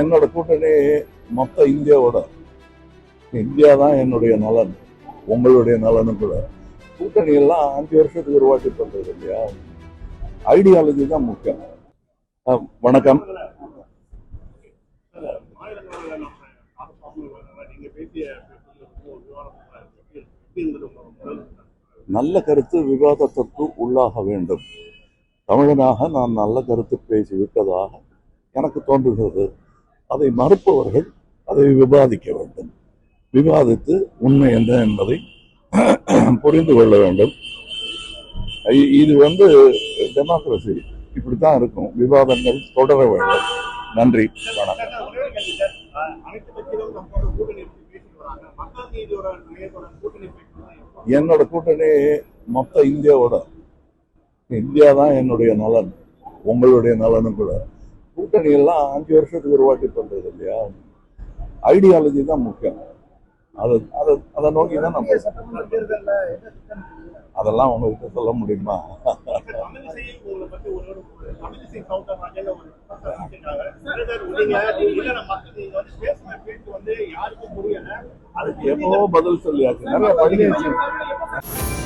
என்னோட கூட்டணி மொத்த இந்தியாவோட. இந்தியா தான் என்னுடைய நலன் உங்களுடைய நலனும் கூட. கூட்டணி எல்லாம் அஞ்சு வருஷத்துக்கு ஒரு வாட்டி பண்றது இல்லையா? ஐடியாலஜி தான் முக்கியம். வணக்கம். நல்ல கருத்து விவாதத்திற்கு உள்ளாக வேண்டும். தமிழனாக நான் நல்ல கருத்து பேசி விட்டதாக எனக்கு தோன்றுகிறது. அதை மறுப்பவர்கள் அதை விவாதிக்க வேண்டும். விவாதித்து உண்மை என்ன என்பதை புரிந்து கொள்ள வேண்டும். இது வந்து டெமோக்ரஸி இப்படித்தான் இருக்கும். விவாதங்கள் தொடர வேண்டும். நன்றி. வணக்கம். என்னோட கூட்டணி மொத்த இந்தியாவோட. இந்தியா தான் என்னுடைய நலன். உங்களுடைய நலனும் கூட. கூட்டணி எல்லாம் அஞ்சு வருஷத்துக்கு ஒரு வாட்டி பண்றது இல்லையா? ஐடியாலஜி தான் முக்கியம். அது அதை அதை நோக்கி தான் நம்ம அதெல்லாம் உங்ககிட்ட சொல்ல முடியுமா? எப்போ பதில் சொல்லியாச்சு? நிறைய படிக்க